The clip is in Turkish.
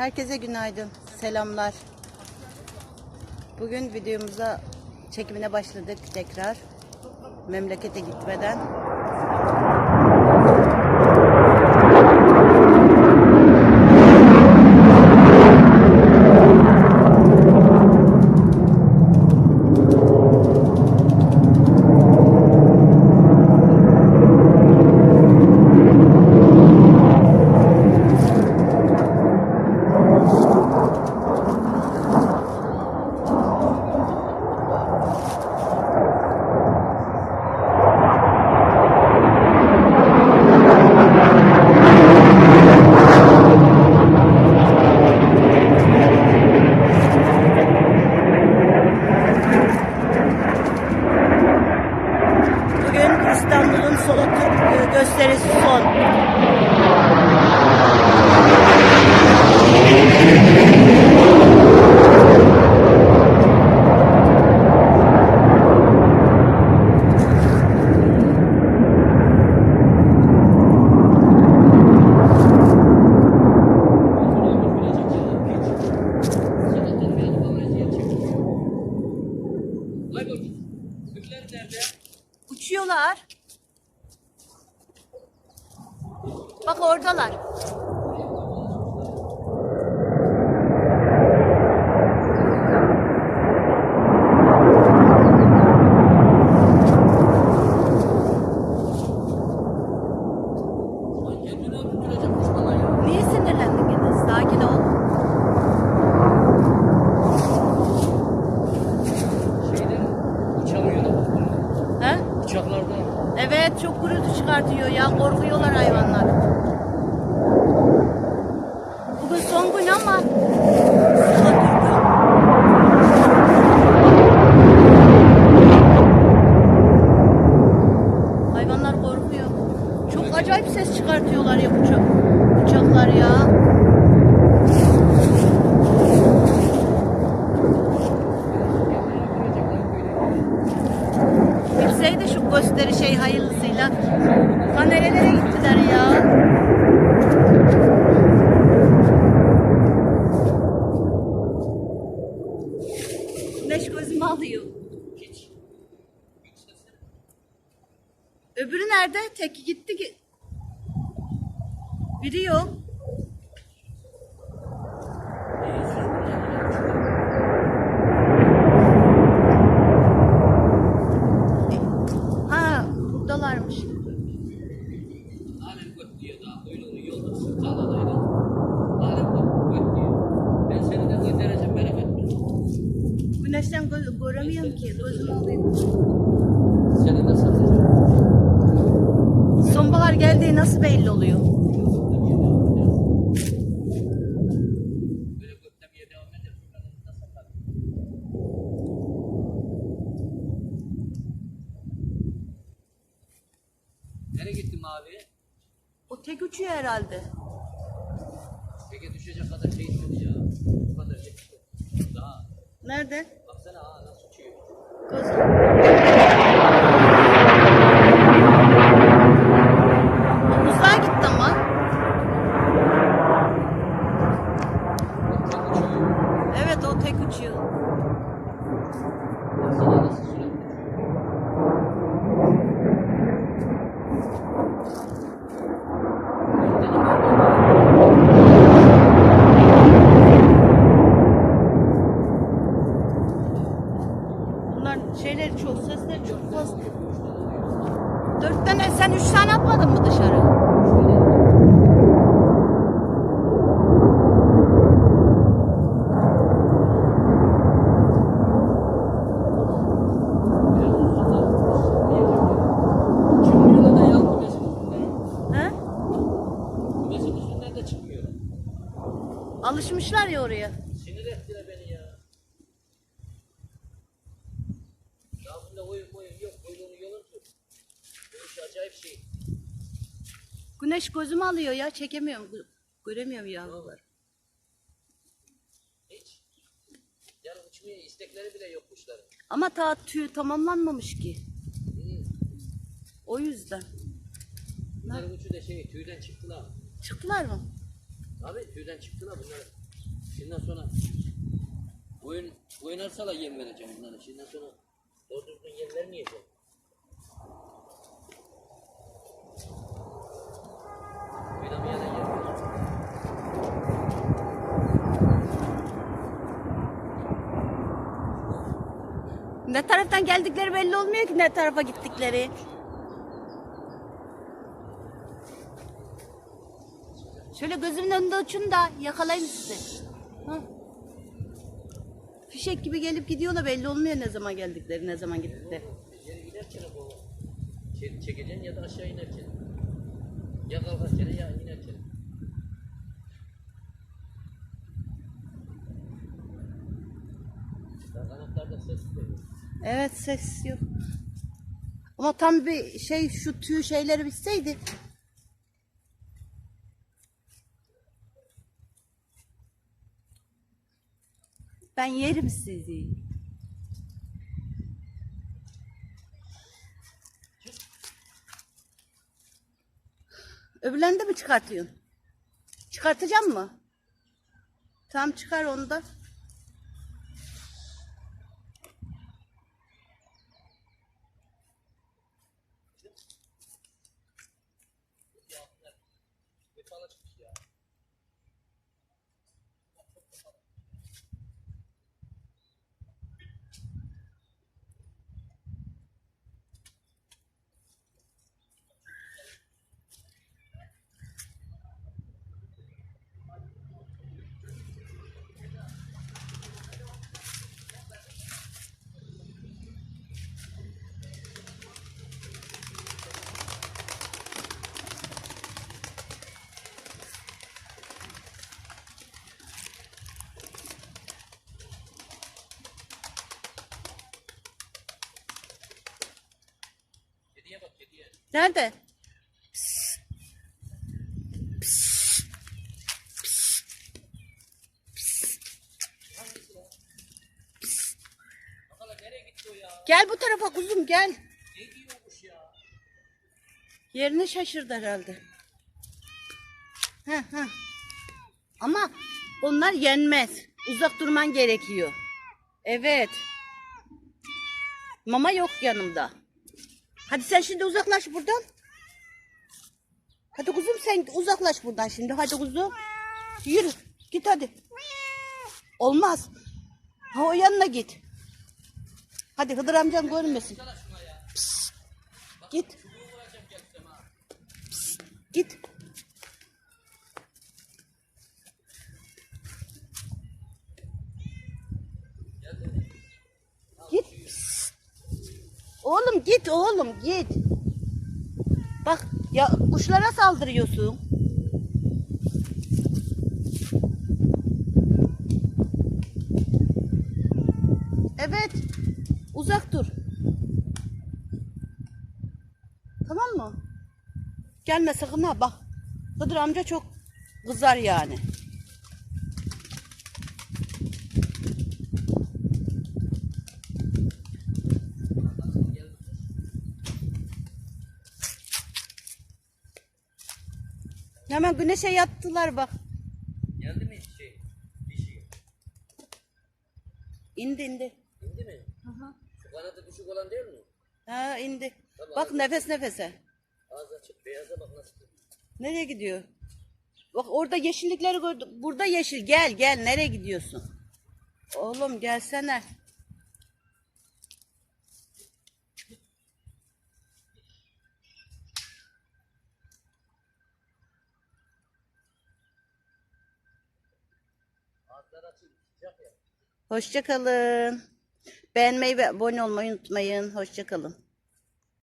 Herkese günaydın, selamlar. Bugün videomuza çekimine başladık tekrar. Memlekete gitmeden. Bugün Solo Türk gösterisi son. Bak oradalar. Gösteri şey hayırlısıyla. Nerelere gittiler ya. Güneş gözümü alıyor. Öbürü nerede? Teki gitti ki. Biri yok. Göremiyorum ki. Gözümü alıyor. Seni satacağım. Sonbahar geldiği nasıl belli oluyor? Nereye gittin mavi? O tek uçuyor herhalde. Peki düşecek kadar şey ya. Bu kadar şey. Daha. Nerede? Baksana ha nasıl uçuyor. Uzağa gitti ama. Evet o tek uçuyor. Bunlar şeyleri çok, sesleri çok fazla. Dört tane, sen üç tane atmadın mı dışarı? Alışmışlar ya oraya. Sinir ettiler beni ya. Ya bunda oyun oyun yok. Oyunu yolun tut. Bu iş acayip şey. Güneş gözümü alıyor ya, çekemiyorum. gö- Göremiyorum yavruları. Hiç. Yani uçmaya istekleri bile yok kuşların. Ama ta tüy tamamlanmamış ki. O yüzden. Bunların uçu da şey tüyden çıktılar. Çıktılar mı? Abi tüyden çıktılar bunlar. Şimdiden sonra oyun oynarsalar yem vereceğim bunlara. Şimdiden sonra doğru düzgün yem vermeyeceğim. Oynamaya da yem vereceğim. Ne taraftan geldikleri belli olmuyor ki ne tarafa gittikleri. Şöyle gözümün önünde uçun da yakalayayım sizi. Fişek gibi gelip gidiyorlar belli olmuyor ne zaman geldikleri, ne zaman gittikleri. Yere bu çek, çekeceksin ya da aşağı inerken. Ya kalkarken ya inerken. Kanatlarda ses veriyor. Evet ses yok. Ama tam bir şey şu tüy şeyleri bitseydi. Ben yerim sizi. Öbürlerini de mi çıkartıyorsun? Çıkartacağım mı? Tamam çıkar onu da. Bir falan çıkmış ya. Kediye Nerede? Gel bu tarafa kuzum gel. Yerini şaşırdı herhalde. Heh, heh. Ama onlar yenmez. Uzak durman gerekiyor. Evet. Mama yok yanımda. Hadi sen şimdi uzaklaş buradan. Hadi kuzum sen uzaklaş buradan şimdi. Hadi kuzum. Yürü. Git hadi. Olmaz. Ha o yanına git. Hadi Hıdır. Sana şuna ya. Git. Çubuğu vuracağım gelsem ha. Git. Geldin mi? Git. Psst. Oğlum git oğlum git. Bak ya kuşlara saldırıyorsun. Evet. Uzak dur. Tamam mı? Gelme sakın ha bak. Hıdır amca çok kızar yani. Hemen güneşe yattılar bak. Geldi mi şey? Bir şey. İndi indi. İndi mi? Şu kanadı düşük olan değil mi? Ha indi. Tamam. Bak nefes nefese. Ağzı açık. Beyaza bak nasıl. Nereye gidiyor? Bak orada yeşillikleri gördüm. Burada yeşil. Gel gel. Nereye gidiyorsun? Oğlum gelsene. Sıcak ya. Hoşça kalın. Beğenmeyi ve abone olmayı unutmayın. Hoşça kalın.